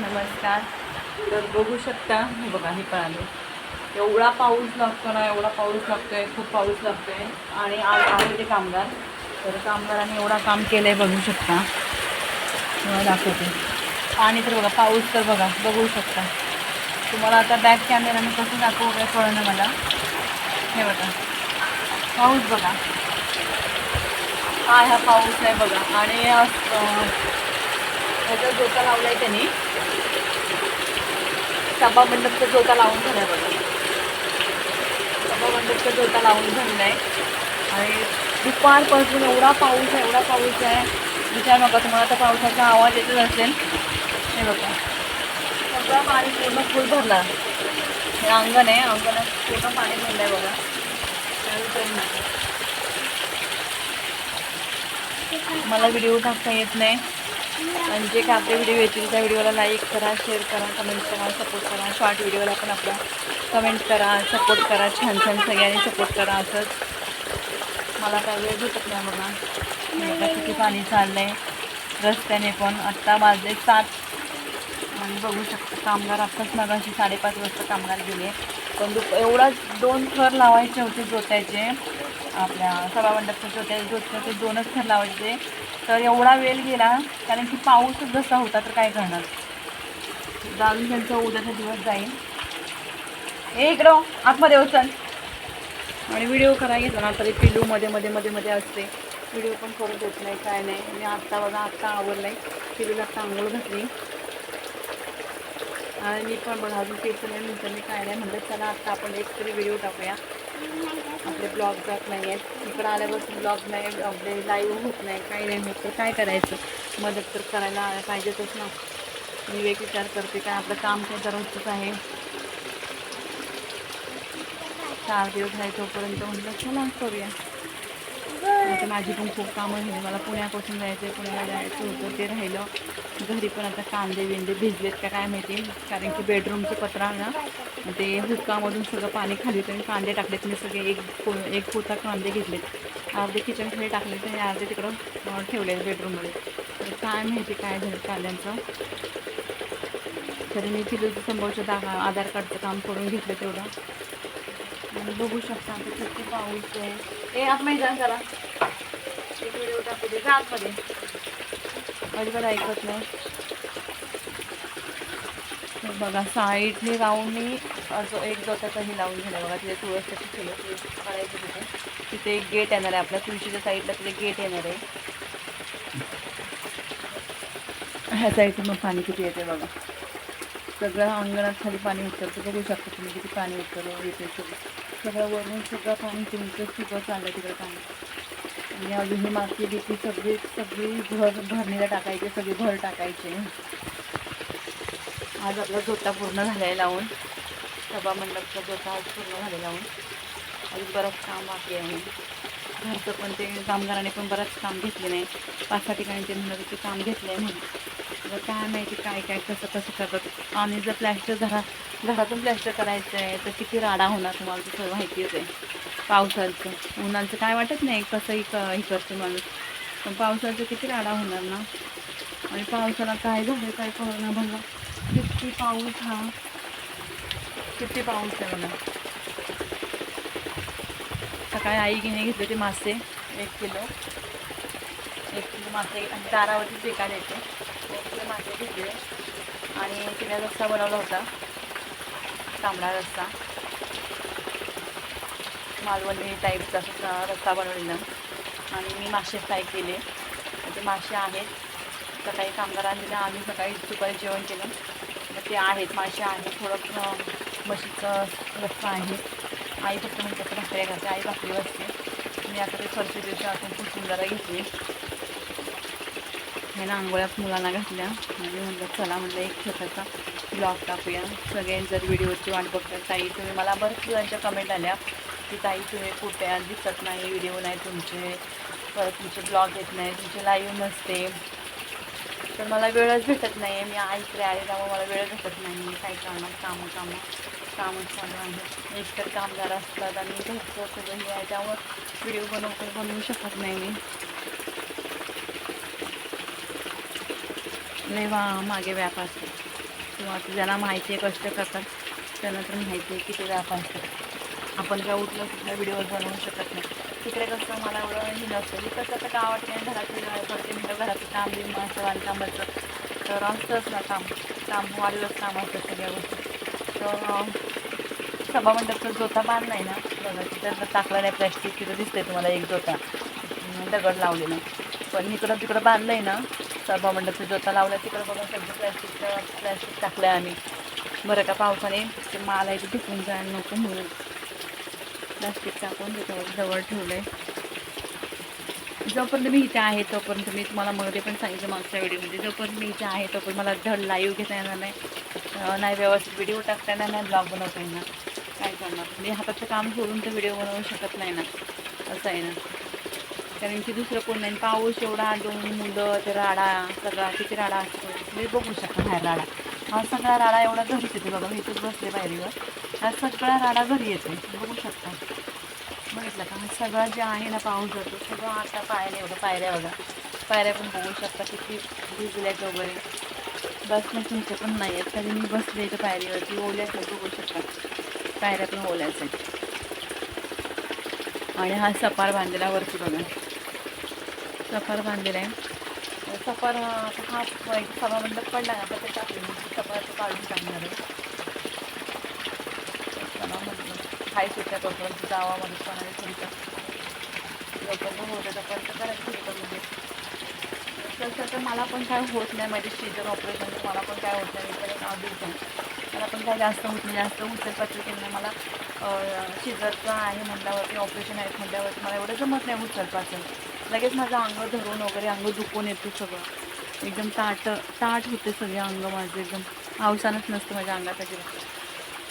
नमस्कार. तर बघू शकता हे बघा हे कळाले एवढा पाऊस लागतो ना एवढा पाऊस लागतो आहे खूप पाऊस लागतो आहे आणि आज आहे ते कामगार. तर कामगारांनी एवढा काम केलं आहे बघू शकता. तुम्हाला दाखवते. आणि तर बघा पाऊस तर बघा बघू शकता. तुम्हाला आता बॅक कॅमेराने कसं दाखवू काय कळलं मला. हे बघा. पाऊस बघा. काय हा पाऊस आहे बघा. आणि अं, ह्याचा लावला लावलाय त्यांनी. सभा मंडपचा झोका लावून झालाय बघा. सभा मंडपचा झोका लावून झालेला आहे आणि दुपारपासून एवढा पाऊस आहे एवढा पाऊस आहे. विचार नका तुम्हाला आता पावसाचा आवाज येतच असेल. हे बघा. सगळं पाणी पूर्ण फुल भरला. हे अंगण आहे अंगणात पूर्ण पाणी भरलं आहे बघा मला व्हिडिओ टाकता येत नाही. आणि जे काय आपले व्हिडिओ येतील त्या व्हिडिओला लाईक करा शेअर करा कमेंट करा सपोर्ट करा. शॉर्ट व्हिडिओला पण आपला कमेंट करा सपोर्ट करा. छान छान सगळ्यांनी सपोर्ट करा असंच. मला काय वेळ भेटत नाही बघा. किती पाणी चाललं आहे रस्त्याने पण आत्ता वाजले सात. आणि बघू शकतो कामगार आत्ताच मगाशी साडेपाच वाजता कामगार गेले. पण दुप एवढा दोन थर लावायचे होते जोत्याचे. आपल्या सभामंडपच्या जोत्या ते दोनच थर लावायचे. तर एवढा वेळ गेला कारण की पाऊसच जसा होता तर काय करणार? जाऊन त्यांचा उद्याचा दिवस जाईल. ए इकडं हो, आतमध्ये उचल आणि व्हिडिओ करायला घेतो ना तरी पिलू मध्ये मध्ये मध्ये मध्ये असते. व्हिडिओ पण करू देत नाही काय नाही. मी आत्ता बघा आत्ता आवडलं आहे पिलूला आत्ता आंघोळ घातली. आणि मी पण बघा अजून केस नाही म्हणतो मी काय नाही म्हणलं चला आत्ता आपण एक तरी व्हिडिओ टाकूया. आपले ब्लॉग जात नाही आहेत इकडं आल्यापासून ब्लॉग नाही आपले लाईव्ह होत नाही. काही नाही होत तर काय करायचं? मदत तर करायला पाहिजेतच ना. मी वेग विचार करते काय आपलं काम काय दररोजच आहे? चार दिवस आहे तोपर्यंत म्हटलं चला करूया. आता माझी पण खूप कामं झाली मला पुण्यापासून जायचं आहे पुण्याला जायचं होतं ते राहिलं. घरी पण आता कांदे बिंदे भिजलेत का काय माहिती? कारण की बेडरूमचं पत्रा आहे ना ते हुक्कामधून सगळं पाणी खाली होतं आणि कांदे टाकलेत. मी सगळे एक पो एक पोता कांदे घेतलेत. अर्धे किचनखाली टाकलेत आणि अर्धे तिकडं ठेवले ठेवलेत बेडरूममध्ये तर काय माहिती काय झालं कांद्यांचं. तरी मी तिथं समोरच्या दागा आधार कार्डचं काम करून घेतलं तेवढं. बघू शकता आता किती पाऊस आहे. ए आतमध्ये जा जरा. एक व्हिडिओ टाकू दे जा आतमध्ये. अजिबात ऐकत नाही. बघा साईडने लावून मी जो एक जोताचाही लावून घेणार बघा तिथे तुळसाची फुलं करायचं तिथे. तिथे एक गेट येणार आहे आपल्या तुळशीच्या साईडला तिथे गेट येणार आहे. ह्या साईडचं मग पाणी किती येते बघा. सगळं अंगणात खाली पाणी उतरतं. बघू शकता तुम्ही किती पाणी उतरलं येते सगळं. सगळं वरून सगळं पाणी तुमचं सगळं चाललं तिकडं पाणी. आणि अजून ही माती बिती सगळी सगळी भर भरणीला टाकायची सगळी भर टाकायचे आज आपला जोता पूर्ण झालाय लावून. सभा मंडपचा जोता आज पूर्ण झालेला लावून. अजून बरंच काम बाकी आहे. घरचं पण ते कामगाराने पण बरंच काम घेतले नाही. पाच सहा ठिकाणी ते म्हणत होते काम घेतलं आहे म्हणून. तर काय माहिती काय काय कसं कसं करतात. आणि जर प्लॅस्टर घरा घरातून प्लॅस्टर करायचं आहे तर किती राडा होणार तुम्हाला तसं सगळं माहितीच आहे. पावसाचं. उन्हाचं काय वाटत नाही कसंही क हे करतो माणूस. पण पावसाचं किती राडा होणार ना? आणि पावसाला काय झालं काय कळणार बघा किती पाऊस हा. किती पाऊस आहे बघा सकाळी आई घेणे घेतले ते मासे एक किलो. एक किलो मासे आणि दारावरती बेकार येते एक किलो आणि तिने रस्सा बनवला होता. तांबडा रस्सा. मालवणी टाईपचा रस्सा बनवलेला. आणि मी मासे फ्राय केले. ते मासे आहेत. सकाळी कामगारांनी आम्ही सकाळी दुपारी जेवण केलं. तर ते आहेत मासे आहेत. थोडं म्हशीचं रस्सा आहे. आई फक्त म्हणते भाकऱ्या घालते. आई भाकरी बसते. मी आता ते फरशी दिवशी आपण खूप सुंदर घेतली. ह्याला ना आंघोळ्यात मुलांना घातल्या. म्हणजे आणि म्हटलं चला म्हटलं एक छोटासा ब्लॉग टाकूया. सगळ्यांनी जर व्हिडिओची वाट बघता ताई तुम्ही मला बऱ्याच जणांच्या कमेंट आल्या की ताई तुम्ही कुठे दिसत नाही व्हिडिओ नाही तुमचे. परत तुमचे ब्लॉग येत नाही तुमचे लाईव्ह नसते. तर मला वेळच भेटत नाही आहे मी आईकडे आले त्यामुळे मला वेळ भेटत नाही मी काय करणार? कामं कामं कामं चालू आहे एकतर कामगार असतात आणि घरचं सगळं हे आहे त्यामुळं व्हिडिओ बनवतो बनवू शकत नाही मी लय वा मागे व्याप असतो. किंवा ज्यांना माहिती आहे कष्ट करतात त्यांना तर माहिती आहे किती व्याप असतात आपण काय उठलं कुठल्या व्हिडिओ बनवू शकत नाही. तिकडे कसं मला एवढं हे नसतं. मी कसं आता गावात नाही घरातली करते म्हणजे घराचं काम बिम असं बांधकामाचं तर असतंच ना काम. काम वाढलंच काम असतं सगळ्या गोष्टी. तर अं, सभा मंडपचा जोता बांधला आहे ना. बघा तिथं टाकला नाही प्लॅस्टिक तिथं दिसतंय तुम्हाला एक जोता. दगड लावलेला पण इकडं तिकडं बांधलं आहे ना सभा मंडपचा जोता लावला तिकडं बघा सगळं प्लॅस्टिक प्लॅस्टिक टाकलं आम्ही. बरं का पावसाने? ते माल आहे ते टिकून जायला नको म्हणून. प्लास्टिक टाकून त्याच्यावर जवळ ठेवलं आहे जोपर्यंत मी इथे आहे तोपर्यंत मी तुम्हाला मध्ये पण सांगितलं मागच्या व्हिडिओमध्ये. जोपर्यंत मी इथे आहे तोपर्यंत मला धड लाईव्ह घेता येणार नाही. नाही व्यवस्थित व्हिडिओ टाकता येणार नाही ब्लॉग बनवता येणार. काय करणार? मी हाताचं काम सोडून तर व्हिडिओ बनवू शकत नाही ना. असं आहे ना. कारण की दुसरं कोण नाही. पाऊस एवढा दोन मुलं ते राडा सगळा किती राडा असतो. मी बघू शकता बाहेर राडा. हा सगळा राडा एवढा घरीच येते बघा मी इथेच बसले पायरीवर हा सगळा राडा घरी येते बघू शकता. बघितलं का? सगळा जे आहे ना पाऊस जातो सगळं आता पायऱ्या एवढं पायऱ्या बघा. पायऱ्या पण बघू शकता किती भिजल्यात वगैरे. बसणं तुमचं पण नाही आहेत तरी मी बसले इथं पायरीवरती. ओल्याच बघू शकता. पायऱ्या पण ओल्याच आहेत. आणि हा सपार बांधलेला वरती बघा. सफार बांधलेला आहे. सफार हा आता एक सभा मंडप पडला ना तर ते टाकले सफारचं काढून टाकणार आहे. चला म्हटलं हाय सुट्ट्या तोपर्यंत जावा मध्ये कोणाला थोडीचं जोपर्यंत होतं तोपर्यंत करायचं होतं म्हणजे. तसं तर मला पण काय होत नाही माझे शिजर ऑपरेशन मला पण काय होत नाही तर पण आधीच मला पण काय जास्त होत नाही जास्त उचल पाचल केलं नाही. मला शिजरचं आहे म्हटल्यावरती ऑपरेशन आहे म्हटल्यावरती मला एवढं जमत नाही उचल पाचल लगेच माझं अंग धरून वगैरे अंग दुखून येतं सगळं. एकदम ताट ताट होते सगळे अंग माझं एकदम पावसानंच नसतं माझ्या अंगात अजिबात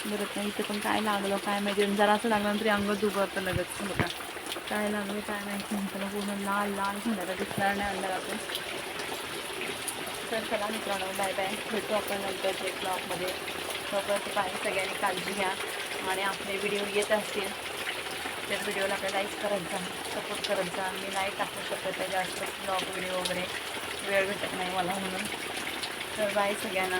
बरं नाही इथं पण काय लागलं काय माहिती? जरा असं लागलं तरी अंग दुबरतं लगेच. बघा काय लागलं काय माहिती? नाही पूर्ण लाल लाल झालं दिसणार नाही अंधारातून. तर चला मित्रांनो बाय बाय भेटू आपण नंतर ब्लॉगमध्ये तोपर्यंत पाहिजे सगळ्यांनी काळजी घ्या. आणि आपले व्हिडिओ येत असतील. प्रत्येक व्हिडिओला आपल्याला लाईक करत जा सपोर्ट करत जा मी नाही टाकू शकत आहे जास्त ब्लॉग व्हिडिओ वगैरे. वेळ भेटत नाही मला म्हणून. तर बाय सगळ्यांना.